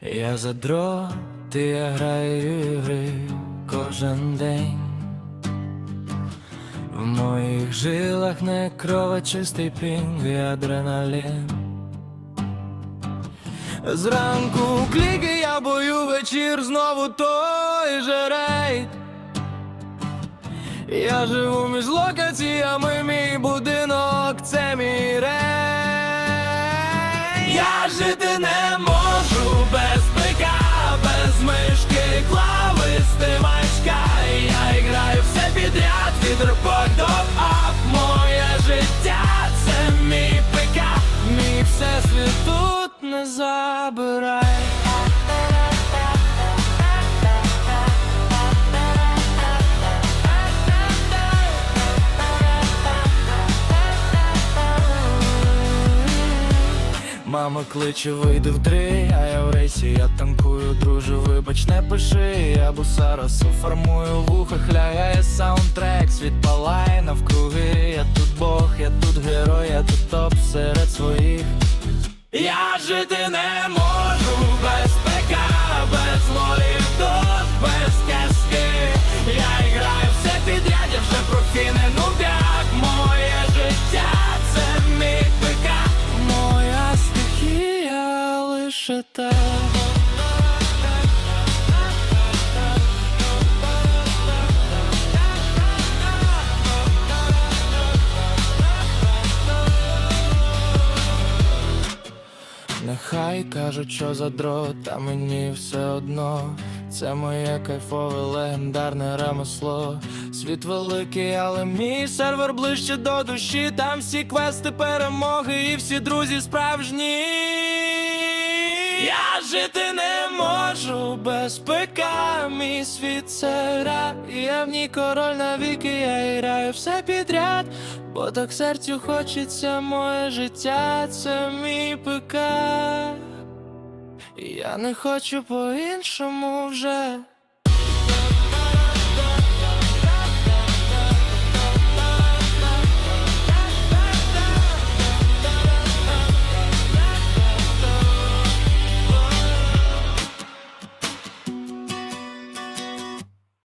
Я за дроти, я граю ігри кожен день. В моїх жилах не крова, чистий пінг і адреналін. Зранку кліки я бою вечір, знову той же рейд. Я живу між локаціями, мій будинок, це мій рей. Я жити не можу Мама кличе, вийди в три, а я в рейсі, я танкую, дружу, вибач, не пиши, я бусарасу формую в ухах, саундтрек, світ палає навкруги, я тут Бог, я тут герой, я тут топ серед своїх. Я жити не можу без ПК, без лолів без кески. Я граю все підряд, я вже профіне, ну лише те. Нехай кажуть, що за дрот, та мені все одно. Це моє кайфове легендарне ремесло. Світ великий, але мій сервер ближче до душі. Там всі квести, перемоги і всі друзі справжні. Я жити не можу без пика, мій світ це гра, і я в ній король навіки, я граю все підряд, бо так серцю хочеться моє життя, це мій пика. Я не хочу по-іншому вже.